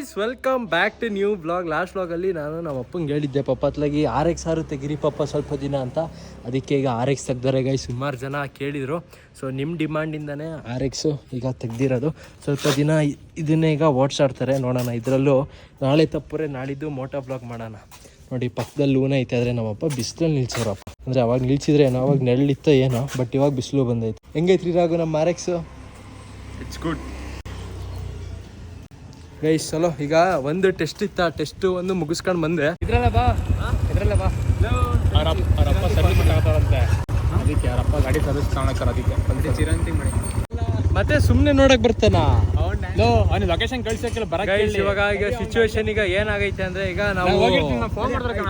Guys welcome back to new blog last ಬ್ಲಾಗಲ್ಲಿ ನಾನು ನಮ್ಮ ಅಪ್ಪಂಗೆ ಹೇಳಿದ್ದೆ, ಪಪ್ಪ, ಅತ್ಲಾಗಿ ಆರ್ ಎಕ್ಸ್ ಆರು ತೆಗಿರಿ ಪಪ್ಪ ಸ್ವಲ್ಪ ದಿನ ಅಂತ. ಅದಕ್ಕೆ ಈಗ ಆರ್ ಎಕ್ಸ್ ತೆಗ್ದಾರೆ ಗೈಸ್ ಸುಮಾರು ಜನ ಕೇಳಿದರು. ಸೊ ನಿಮ್ಮ ಡಿಮ್ಯಾಂಡಿಂದನೇ ಆರ್ ಎಕ್ಸು ಈಗ ತೆಗ್ದಿರೋದು. ಸ್ವಲ್ಪ ದಿನ ಇದನ್ನೇ ಈಗ ಓಡಿಸಾಡ್ತಾರೆ ನೋಡೋಣ, ಇದರಲ್ಲೂ ನಾಳೆ ತಪ್ಪರೆ ನಾಳಿದ್ದು ಮೋಟೋ ಬ್ಲಾಗ್ ಮಾಡೋಣ. ನೋಡಿ, ಪಕ್ಕದಲ್ಲಿ ಲೂನ ಐತೆ, ಆದರೆ ನಮ್ಮಪ್ಪ ಬಿಸಿಲಲ್ಲಿ ನಿಲ್ಸೋರಪ್ಪ. ಅಂದರೆ ಅವಾಗ ನಿಲ್ಸಿದ್ರೆ ಏನೋ, ಅವಾಗ ನೆರಳಿತ್ತೋ ಏನೋ ಬಟ್ ಇವಾಗ ಬಿಸಿಲು ಬಂದೈತೆ. ಹೆಂಗೈತ್ರಿ ರಾಗು ನಮ್ಮ R X it's good guys ಚಲೋ. ಈಗ ಒಂದು ಟೆಸ್ಟ್ ಇತ್ತ. ಟೆಸ್ಟ್ ಒಂದು ಮುಗಿಸ್ಕೊಂಡು ಬಂದೆ. ಇದ್ರಲ್ಲ ಬಾ. ಇದ್ರಲ್ಲ ಬಾ. ಅವರಪ್ಪ ಅವರಪ್ಪ ಸರ್ವಿಸ್ ತಗೋತಾರಂತೆ ಅದಕ್ಕೆ ಅವರಪ್ಪ ಗಾಡಿ ಸರ್ವಿಸ್ ಅದಕ್ಕೆ. ಚಿರಂತಿ ಮಾಡಿ ಮತ್ತೆ ಸುಮ್ಮನೆ ನೋಡಕ್ ಬರ್ತಾನ? ಲೋ ಅವ್ನು ಲೊಕೇಶನ್ ಕಳ್ಸಕ್ಕಿಲ್ಲ ಬರಕ್ಕೆ ಗೈಸ್ ಇವಾಗ ಈಗ ಸಿಚುವೇಶನ್ ಈಗ ಏನಾಗೈತೆ ಅಂದ್ರೆ ಈಗ ನಾವು ಫೋನ್ ಮಾಡ್ತಾರೆ ಕಣ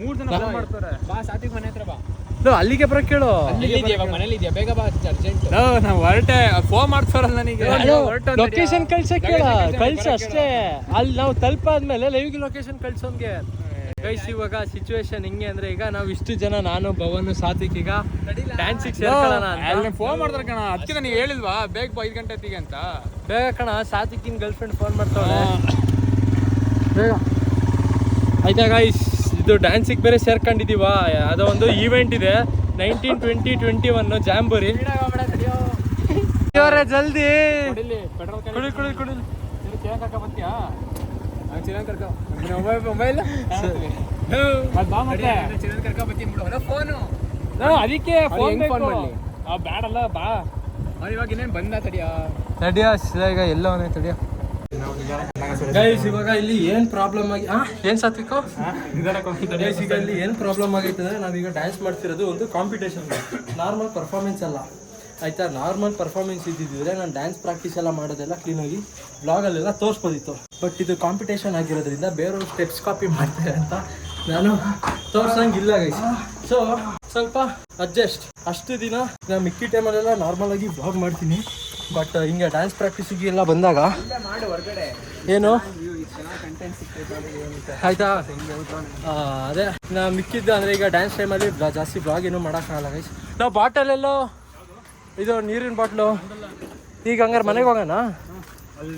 ಮೂರು ಜನ ಫೋನ್ ಮಾಡ್ತಾರೆ. ಬಾ ಸಾತಿಗೆ ಮನೆ ಹತ್ರ ಬಾ. ಅಲ್ಲಿಗೆ ಬರ ಕೇಳು ಇವಾಗ ಮನೇಲಿ ಇದೆಯಾ ಬೇಗ ಬಾ ಅರ್ಜೆಂಟ್ ನಾವು ಹೊರಟೆ ಫೋನ್ ಮಾಡ್ತಾರಲ್ಲ ನನಗೆ. ಲೊಕೇಶನ್ ಕಳ್ಸ ಕೇಳ ಕಳ್ಸ ಅಷ್ಟೇ. ಅಲ್ಲಿ ನಾವು ತಲುಪಾದ್ಮೇಲೆ ಲೈವ್ ಲೊಕೇಶನ್ ಕಳ್ಸೋನ್ಗೆ ಗೈಸ್ ಇವಾಗ ಸಿಚುವೇಶನ್ ಹಿಂಗೆ ಅಂದ್ರೆ ಈಗ ನಾವು ಇಷ್ಟು ಜನ ನಾನು ಭವನ್ ಸಾತ್ವಿಕ್ ಈಗ ಡ್ಯಾನ್ಸಿಗೆ ಸೇರ್ಕೊಳ್ಳೋಣ ಅಂತ. ಫೋನ್ ಮಾಡ್ತಾರೆ ಕಣ ಅದಕ್ಕೆ ನೀವು ಹೇಳಿಲ್ವಾ? ಬೇಗ ಬಾ ಐದು ಗಂಟೆ ಹೊತ್ತಿಗೆ ಅಂತ. ಬೇಗ ಕಣ ಸಾತ್ವಿಕಿನ ಗರ್ಲ್ ಫ್ರೆಂಡ್ ಫೋನ್ ಮಾಡ್ತಾವಳೆ ಬೇಗ. ಆಯ್ತಾ ಗೈಸ್ ಇದು ಡ್ಯಾನ್ಸಿಗೆ ಬೇರೆ ಸೇರ್ಕೊಂಡಿದೀವ. ಯಾವುದೋ ಒಂದು ಈವೆಂಟ್ ಇದೆ. Nineteen twenty twenty one jamboree. ಜಲ್ದಿ. ಪೆಟ್ರೋಲ್ ಕುಡಿ. ಕುಡಿ ಕುಡಿ ಚಿರನ್ ಕರ್ಕ ಬರ್ತೀಯಾ ಚಿರನ್ ಕರ್ಕ ಮೊಬೈಲ್ ಅದಕ್ಕೆ ಫೋನ್ ಫೋನ್ ಮಾಡಲಿ? ಆ ಬ್ಯಾಡಲ್ಲ ಬಾ. ಇವಾಗ ಇನ್ನೇನು ಬಂದ ತಡಿಯಾ? ತಡಿಯಾ ಈಗ ಎಲ್ಲವನ್ನೇ ತಡಿಯ. ಗೈಸ್ ಇವಾಗ ಇಲ್ಲಿ ಏನ್ ಪ್ರಾಬ್ಲಮ್ ಆಗಿ ಆ ಏನ್ ಸಾತ್ವಿಕೋ? ಗೈಸ್ ಈಗ ಇಲ್ಲಿ ಏನ್ ಪ್ರಾಬ್ಲಮ್ ಆಗೈತೆ ಅಂದ್ರೆ ನಾವೀಗ ಡ್ಯಾನ್ಸ್ ಮಾಡ್ತಿರೋದು ಒಂದು ಕಾಂಪಿಟೇಷನ್ ನಾರ್ಮಲ್ ಪರ್ಫಾರ್ಮೆನ್ಸ್ ಅಲ್ಲ. ಆಯ್ತಾ? ನಾರ್ಮಲ್ ಪರ್ಫಾರ್ಮೆನ್ಸ್ ಇದ್ದಿದ್ರೆ ನಾನು ಡ್ಯಾನ್ಸ್ ಪ್ರಾಕ್ಟೀಸ್ ಎಲ್ಲ ಮಾಡೋದೆಲ್ಲ ಕ್ಲೀನಾಗಿ ಬ್ಲಾಗಲ್ಲೆಲ್ಲ ತೋರಿಸ್ಬೋದಿತ್ತು. ಬಟ್ ಇದು ಕಾಂಪಿಟೇಷನ್ ಆಗಿರೋದ್ರಿಂದ ಬೇರೆಯವ್ರು ಸ್ಟೆಪ್ಸ್ ಕಾಪಿ ಮಾಡ್ತಾರೆ ಅಂತ ನಾನು ತೋರ್ಸಂಗಿಲ್ಲ ಗೈಸ್ ಸೊ ಸ್ವಲ್ಪ ಅಡ್ಜಸ್ಟ್ ಅಷ್ಟು ದಿನ ನಾನು ಮಿಕ್ಕಿ ಟೈಮಲ್ಲೆಲ್ಲ ನಾರ್ಮಲ್ ಆಗಿ ಬ್ಲಾಗ್ ಮಾಡ್ತೀನಿ. ಬಟ್ ಹಿಂಗೆ ಡ್ಯಾನ್ಸ್ ಪ್ರಾಕ್ಟೀಸಿಗೆ ಎಲ್ಲ ಬಂದಾಗ ಏನು? ಆಯಿತಾ? ಅದೇ, ನಾ ಮಿಕ್ಕಿದ್ದು ಅಂದರೆ ಈಗ ಡ್ಯಾನ್ಸ್ ಟೈಮಲ್ಲಿ ಜಾಸ್ತಿ ಬ್ಲಾಗ್ ಏನು ಮಾಡೋಕ್ಕಾಗಲ್ಲ ಗೈಸ್ ನಾವು ಬಾಟಲ್ ಎಲ್ಲೋ, ಇದು ನೀರಿನ ಬಾಟ್ಲು ಈಗ ಹಂಗಾರೆ ಮನೆಗೆ ಹೋಗೋಣ? ಅಲ್ಲಿ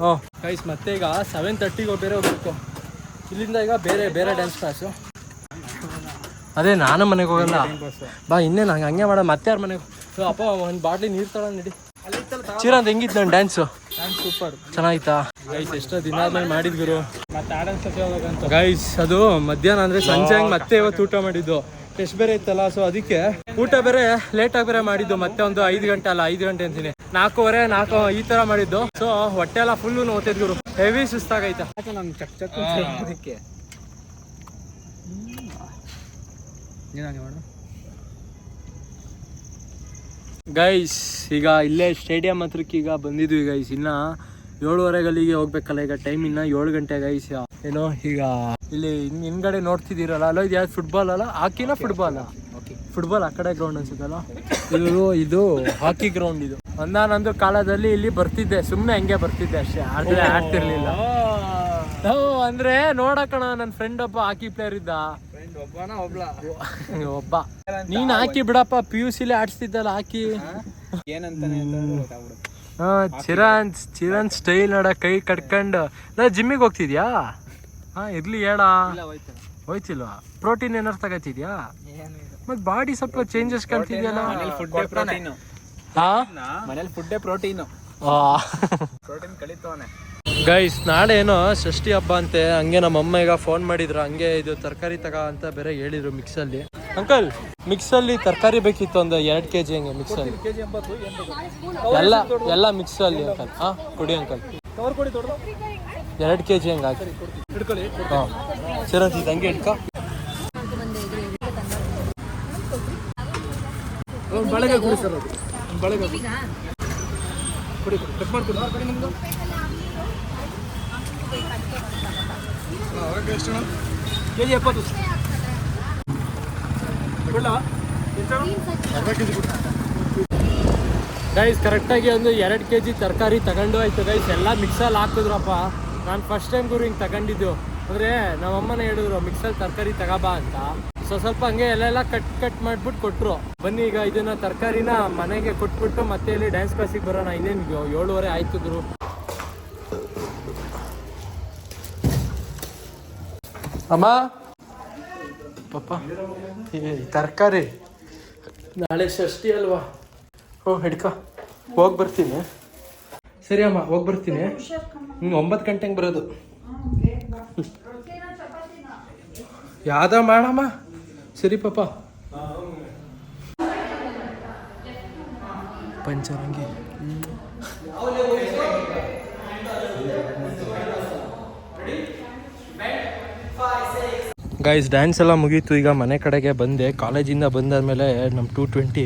ಹ್ಞೂ ಗೈಸ್ ಮತ್ತೆ ಈಗ ಸೆವೆನ್ ತರ್ಟಿಗೆ ಬೇರೆ ಹೋಗ್ಬೇಕು. ಇಲ್ಲಿಂದ ಈಗ ಬೇರೆ ಬೇರೆ ಡ್ಯಾನ್ಸ್ ಕ್ಲಾಸು ಅದೇ ನಾನು ಮನೆಗೆ ಹೋಗಲ್ಲ. ಬಾ ಇನ್ನೇ ನಂಗೆ ಹಂಗೆ ಮಾಡ. ಮತ್ತೆ ಯಾರ ಮನೆಗೆ ಅಪ್ಪ ಒಂದು ಬಾಟ್ಲಿ ನೀರು ತಗೊಂಡು ನಡಿ. ಚಿರಂತ್ ಹೆಂಗಿತ್ತು ನನ್ನ ಡ್ಯಾನ್ಸು ಸೂಪರ್ ಚೆನ್ನಾಗಿತ್ತಾ? ಗೈಸ್ ಎಷ್ಟೋ ದಿನ ಆದ್ಮೇಲೆ ಮಾಡಿದ್ಗುರು ಮತ್ತೆ ಗೈಸ್ ಅದು ಮಧ್ಯಾಹ್ನ ಅಂದ್ರೆ ಸಂಜೆ ಹಂಗೆ ಮತ್ತೆ ಇವತ್ತು ಊಟ ಮಾಡಿದ್ದು. ಟೆಸ್ಟ್ ಬೇರೆ ಇತ್ತಲ್ಲ ಸೊ ಅದಕ್ಕೆ ಊಟ ಬೇರೆ ಲೇಟ್ ಆಗಿ ಬೇರೆ ಮಾಡಿದ್ದು. ಮತ್ತೆ ಒಂದು ಐದು ಗಂಟೆ ಅಲ್ಲ ಐದು ಗಂಟೆ ಅಂತೀನಿ. ನಾಲ್ಕೂವರೆ ನಾಲ್ಕು ಈ ತರ ಮಾಡಿದ್ದು. ಸೊ ಹೊಟ್ಟೆ ಎಲ್ಲ ಫುಲ್ಲು ಓದ್ತಿದ್ಗುರು ಗುರು. ಹೆವಿ ಸುಸ್ತಾಗೈತ ನಾನು ಚಕ್ ಚಕ್ ಅದಕ್ಕೆ ಏನಾಗಿ ಮಾಡು ಗೈಸ್ ಈಗ ಇಲ್ಲೇ ಸ್ಟೇಡಿಯಂ ಹತ್ರಕ್ಕೆ ಈಗ ಬಂದಿದ್ವಿ ಗೈಸ್ ಇನ್ನ ಏಳುವರೆ ಗಲ್ಲಿಗೆ ಹೋಗ್ಬೇಕಲ್ಲ ಈಗ ಟೈಮ್ ಇನ್ನ ಏಳು ಗಂಟೆ ಗೈಸ್ ಏನೋ ಈಗ ಇಲ್ಲಿ ಹಿಂದ್ಗಡೆ ನೋಡ್ತಿದ್ದೀರಲ್ಲ ಅಲ್ಲ ಇದು ಯಾವ್ದು ಫುಟ್ಬಾಲ್ ಅಲ್ಲ? ಹಾಕಿನ ಫುಟ್ಬಾಲ್ ಫುಟ್ಬಾಲ್ ಆ ಕಡೆ ಗ್ರೌಂಡ್ ಅನ್ಸುತ್ತಲ್ಲ? ಇದು ಇದು ಹಾಕಿ ಗ್ರೌಂಡ್ ಇದು. ಒಂದಾನೊಂದು ಕಾಲದಲ್ಲಿ ಇಲ್ಲಿ ಬರ್ತಿದ್ದೆ ಸುಮ್ಮನೆ ಹಂಗೆ ಬರ್ತಿದ್ದೆ ಅಷ್ಟೇ. ಆಡ್ತಿರ್ಲಿಲ್ಲ. ಅಂದ್ರೆ ನೋಡಕಣ ನನ್ನ ಫ್ರೆಂಡ್ ಒಬ್ಬ ಹಾಕಿ ಪ್ಲೇಯರ್ ಇದ್ದ. ಒಬ್ಬ. ನೀನ್ ಹಾಕಿ ಬಿಡಪ್ಪ ಪಿ ಯು ಸಿಲಿ ಆಡಿಸ್ತಿದ್ದಲ್ಲ ಹಾಕಿ. ಏನಂತಾನೆ ಹಾ ಚಿರಾನ್ ಚಿರನ್ ಸ್ಟೈಲ್ ನೋಡ ಕೈ ಕಟ್ಕೊಂಡು. ನಾ ಜಿಮ್ಮಿಗೆ ಹೋಗ್ತಿದ್ಯಾ? ಹಾ ಇರ್ಲಿ ಹೇಳ. ಇಲ್ಲ ಹೋಯ್ತು. ಹೋಯ್ತಿಲ್ವಾ? ಪ್ರೋಟೀನ್ ಏನಾರು ತಗೋತಿದ್ಯಾ? ಏನು ಇಲ್ಲ. ಮತ್ ಬಾಡಿ ಸ್ವಲ್ಪ ಚೇಂಜಸ್ ಕಾಣ್ತಿದ್ಯಲ್ಲ? ಮನೇಲಿ ಫುಡ್ಡೇ ಪ್ರೋಟೀನು ಹಾ ಮನೇಲಿ ಫುಡ್ಡೇ ಪ್ರೋಟೀನು ಪ್ರೋಟೀನ್ ಕಳೀತವನೆ. ಗೈಸ್ ನಾಳೆ ಏನೋ ಷಷ್ಠಿ ಹಬ್ಬ ಅಂತೆ. ಹಂಗೆ ನಮ್ಮ ಅಮ್ಮ ಈಗ ಫೋನ್ ಮಾಡಿದ್ರು. ಹಂಗೆ ಇದು ತರಕಾರಿ ತಗ ಅಂತ ಬೇರೆ ಹೇಳಿದ್ರು ಮಿಕ್ಸಲ್ಲಿ ಅಂಕಲ್ ಮಿಕ್ಸಲ್ಲಿ ತರಕಾರಿ ಬೇಕಿತ್ತು ಒಂದು ಎರಡು ಕೆ ಜಿ ಹಂಗೆ ಮಿಕ್ಸಲ್ಲಿ ಎಲ್ಲ ಎಲ್ಲ ಮಿಕ್ಸಲ್ಲಿ ಅಂಕಲ್ ಹಾ, ಕೊಡಿ ಅಂಕಲ್ ಎರಡು ಕೆ ಜಿ ಹಂಗೆ ಹಾಕಿ. ಹಾಂ. ಸರಿ ಹಂಗೆ ಇಟ್ಕೊ. ಬೆಳಗ್ಗೆ ಬಳೆಗೆ ಕೊಡಿ ಸರ್ ಬೆಳಗ್ಗೆ ಕೊಡಿ. ಕಟ್ ಮಾಡ್ತೀನಿ. ಕೊಡಿ ಗೈಸ್ ಕರೆಕ್ಟಾಗಿ ಒಂದು ಎರಡು ಕೆ ಜಿ ತರಕಾರಿ ತಗೊಂಡು ಆಯ್ತು ಗೈಸ್ ಎಲ್ಲ ಮಿಕ್ಸಲ್ಲಿ ಹಾಕಿದ್ರಪ್ಪ. ನಾನು ಫಸ್ಟ್ ಟೈಮ್ ಗುರು ಹಿಂಗೆ ತಗೊಂಡಿದ್ದು. ಅಂದರೆ ನಮ್ಮಮ್ಮನ ಹೇಳಿದ್ರು ಮಿಕ್ಸಲ್ಲಿ ತರಕಾರಿ ತಗೋಬಾ ಅಂತ. ಸೊ ಸ್ವಲ್ಪ ಹಂಗೆ ಎಲ್ಲೆಲ್ಲ ಕಟ್ ಕಟ್ ಮಾಡ್ಬಿಟ್ಟು ಕೊಟ್ಟರು ಬನ್ನಿ, ಈಗ ಇದನ್ನ ತರಕಾರಿನ ಮನೆಗೆ ಕೊಟ್ಬಿಟ್ಟು ಮತ್ತೆ ಇಲ್ಲಿ ಡ್ಯಾನ್ಸ್ ಕ್ಲಾಸಿಗೆ ಬರೋಣ. ಇನ್ನೇನು ಏಳುವರೆ ಆಯ್ತಿದ್ರು ಅಮ್ಮ? ಪಪ್ಪ ತರಕಾರಿ. ನಾಳೆ ಷಷ್ಠಿ ಅಲ್ವಾ? ಹ್ಞೂ ಹಿಡ್ಕ. ಹೋಗಿ ಬರ್ತೀನಿ. ಸರಿ ಅಮ್ಮ, ಹೋಗಿ ಬರ್ತೀನಿ. ಹ್ಞೂ ಒಂಬತ್ತು ಗಂಟೆಗೆ ಬರೋದು. ಯಾವ್ದ ಮಾಡಮ್ಮ? ಸರಿ ಪಪ್ಪ ಪಂಚರಂಗಿ. ಗೈಸ್ ಡ್ಯಾನ್ಸ್ ಎಲ್ಲ ಮುಗೀತು. ಈಗ ಮನೆ ಕಡೆಗೆ ಬಂದೆ. ಕಾಲೇಜಿಂದ ಬಂದಾದ್ಮೇಲೆ ನಮ್ಮ ಟೂ ಟ್ವೆಂಟಿ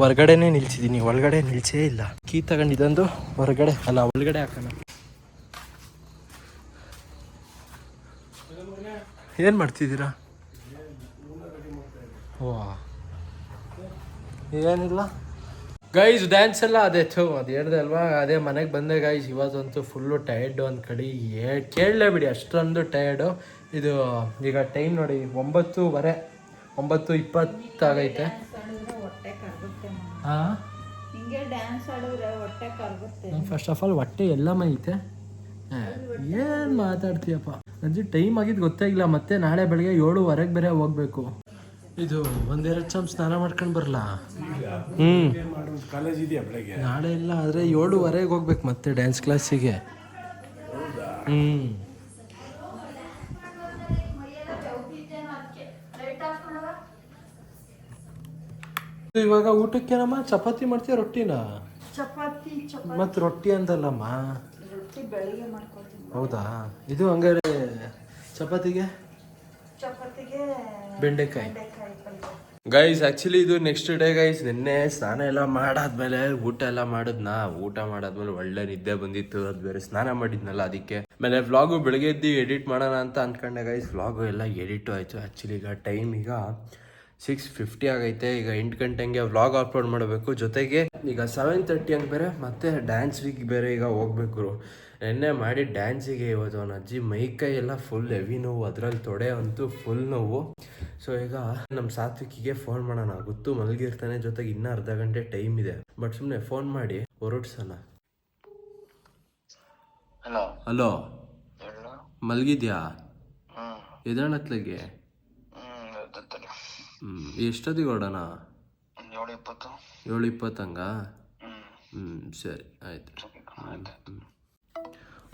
ಹೊರಗಡೆನೇ ನಿಲ್ಸಿದ್ದೀನಿ ಒಳಗಡೆ ನಿಲ್ಸೇ ಇಲ್ಲ. ಕೀ ತಗೊಂಡಿದ್ದಂದು ಹೊರಗಡೆ. ಅಲ್ಲ, ಒಳಗಡೆ ಹಾಕೋಣ. ಏನು ಮಾಡ್ತಿದ್ದೀರಾ? ವಾ. ಏನಿಲ್ಲ. ಗೈಸ್ ಡ್ಯಾನ್ಸ್ ಎಲ್ಲ ಅದೇ ಥೂ, ಅದು ಹೇಳ್ದೆ ಅಲ್ವಾ? ಅದೇ ಮನೆಗೆ ಬಂದೆ ಗೈಸ್ ಇವತ್ತಂತೂ ಫುಲ್ಲು ಟಯರ್ಡು ಅಂದ್ಕಡಿ ಕಡೆ. ಏ, ಕೇಳಲೇ ಬಿಡಿ, ಅಷ್ಟೊಂದು ಟಯರ್ಡು ಇದು ಈಗ ಟೈಮ್ ನೋಡಿ ಒಂಬತ್ತೂವರೆ ಒಂಬತ್ತು ಇಪ್ಪತ್ತಾಗೈತೆ ಹಾಂ? ಫಸ್ಟ್ ಆಫ್ ಆಲ್ ಹೊಟ್ಟೆ ಎಲ್ಲ ಮೈತೆ ಏನು ಮಾತಾಡ್ತೀಯಪ್ಪ? ಅಜ್ಜಿ ಟೈಮ್ ಆಗಿದ್ದು ಗೊತ್ತೇ ಇಲ್ಲ ಮತ್ತೆ ನಾಳೆ ಬೆಳಗ್ಗೆ ಏಳುವರೆಗೆ ಬೇರೆ ಹೋಗ್ಬೇಕು. ಇದು ಒಂದೆರಡು ಚಮ್ ಸ್ನಾನ ಮಾಡ್ಕೊಂಡು ಬರಲ್ಲ ಹ್ಞೂ ಕಾಲೇಜ್ ಇದೆಯಾ ಬೆಳಗ್ಗೆ? ನಾಳೆ ಇಲ್ಲ ಆದರೆ ಏಳುವರೆಗೆ ಹೋಗ್ಬೇಕು ಮತ್ತೆ ಡ್ಯಾನ್ಸ್ ಕ್ಲಾಸಿಗೆ ಹ್ಞೂ ಇವಾಗ ಊಟಕ್ಕೇನಮ್ಮ? ಚಪಾತಿ ಮಾಡ್ತೀಯ ರೊಟ್ಟಿನ? ಚಪಾತಿ ಮತ್ತು ರೊಟ್ಟಿ ಅಂತಲ್ಲಮ್ಮ ರೊಟ್ಟಿ ಬೆಳಿಗ್ಗೆ ಮಾಡ್ಕೊಳ್ತೀನಿ. ಹೌದಾ? ಇದು ಹಂಗಾರೆ ಚಪಾತಿಗೆ? ಚಪಾತಿಗೆ ಬೆಂಡೆಕಾಯಿ. ಗೈಸ್ ಆ್ಯಕ್ಚುಲಿ ಇದು ನೆಕ್ಸ್ಟ್ ಡೇ ಗೈಸ್ ನಿನ್ನೆ ಸ್ನಾನ ಎಲ್ಲ ಮಾಡಾದ್ಮೇಲೆ ಊಟ ಎಲ್ಲ ಮಾಡಿದ್ನಾ ಊಟ ಮಾಡಾದ್ಮೇಲೆ ಒಳ್ಳೆ ನಿದ್ದೆ ಬಂದಿತ್ತು. ಅದು ಬೇರೆ ಸ್ನಾನ ಮಾಡಿದ್ನಲ್ಲ ಅದಕ್ಕೆ. ಮೇಲೆ ವ್ಲಾಗು ಬೆಳಗ್ಗೆ ಎದ್ದು ಎಡಿಟ್ ಮಾಡೋಣ ಅಂತ ಅನ್ಕೊಂಡೆ ಗೈಸ್ ವ್ಲಾಗು ಎಲ್ಲ ಎಡಿಟು ಆಯಿತು. ಆ್ಯಕ್ಚುಲಿ ಈಗ ಟೈಮ್ ಈಗ ಸಿಕ್ಸ್ ಫಿಫ್ಟಿ ಆಗೈತೆ. ಈಗ ಎಂಟು ಗಂಟೆ ಹಂಗೆ ವ್ಲಾಗ್ ಅಪ್ಲೋಡ್ ಮಾಡಬೇಕು. ಜೊತೆಗೆ ಈಗ ಸೆವೆನ್ ತರ್ಟಿ ಹಂಗೆ ಬೇರೆ ಮತ್ತೆ ಡ್ಯಾನ್ಸ್ ವೀಕ್ ಬೇರೆ ಈಗ ಹೋಗ್ಬೇಕು ನೆನ್ನೆ ಮಾಡಿ ಡ್ಯಾನ್ಸಿಗೆ ಇವತ್ತು ಅವನ ಅಜ್ಜಿ ಮೈ ಕೈ ಎಲ್ಲ ಫುಲ್ ಹೆವಿ ನೋವು ಅದರಲ್ಲಿ ತೊಡೆ ಅಂತೂ ಫುಲ್ ನೋವು. ಸೊ ಈಗ ನಮ್ಮ ಸಾತ್ವಿಕಿಗೆ ಫೋನ್ ಮಾಡೋಣ. ಗೊತ್ತು ಮಲಗಿರ್ತಾನೆ ಜೊತೆಗೆ ಇನ್ನೂ ಅರ್ಧ ಗಂಟೆ ಟೈಮ್ ಇದೆ. ಬಟ್ ಸುಮ್ಮನೆ ಫೋನ್ ಮಾಡಿ ಹೊರಡ್ಸೋಣ. ಹಲೋ ಮಲಗಿದ್ಯಾ? ಎದಳತ್ಲಗೆ ಹ್ಞೂ ಎಷ್ಟೊತ್ತಿಗೆ ಹೊಡೋಣ ಏಳು ಇಪ್ಪತ್ತು. ಏಳು ಇಪ್ಪತ್ತಂಗ? ಹ್ಞೂ ಸರಿ ಆಯ್ತು. ಆಯ್ತು.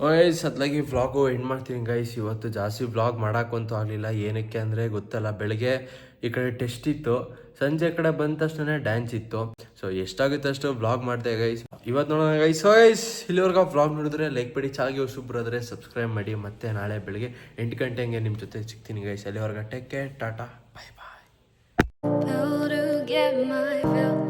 ಓಯ್ ಸತ್ಲಾಗಿ ವ್ಲಾಗು ಎಂಡ್ ಮಾಡ್ತೀನಿ ಗೈಸ್ ಇವತ್ತು ಜಾಸ್ತಿ ವ್ಲಾಗ್ ಮಾಡೋಕ್ಕಂತೂ ಆಗಲಿಲ್ಲ. ಏನಕ್ಕೆ ಅಂದರೆ ಗೊತ್ತಲ್ಲ ಬೆಳಗ್ಗೆ ಈ ಕಡೆ ಟೆಸ್ಟ್ ಇತ್ತು. ಸಂಜೆ ಕಡೆ ಬಂದ ತಕ್ಷಣ ಡ್ಯಾನ್ಸ್ ಇತ್ತು. ಸೊ ಎಷ್ಟಾಗುತ್ತೆ ಅಷ್ಟು ವ್ಲಾಗ್ ಮಾಡಿದೆ ಗೈಸ್ ಇವತ್ತು ನೋಡೋಣ ಗೈಸ್ ಗೈಸ್ ಇಲ್ಲಿವರೆಗೂ ವ್ಲಾಗ್ ನೋಡಿದ್ರೆ ಲೈಕ್ ಮಾಡಿ ಚಾಗಿ ಹೊಸಬ್ರಾದ್ರೆ ಸಬ್ಸ್ಕ್ರೈಬ್ ಮಾಡಿ. ಮತ್ತೆ ನಾಳೆ ಬೆಳಗ್ಗೆ ಎಂಟು ಗಂಟೆ ಹಂಗೆ ನಿಮ್ಮ ಜೊತೆ ಸಿಗ್ತೀನಿ ಗೈಸ್ ಅಲ್ಲಿವರೆಗೆ take care tata bye bye pill to get my fill,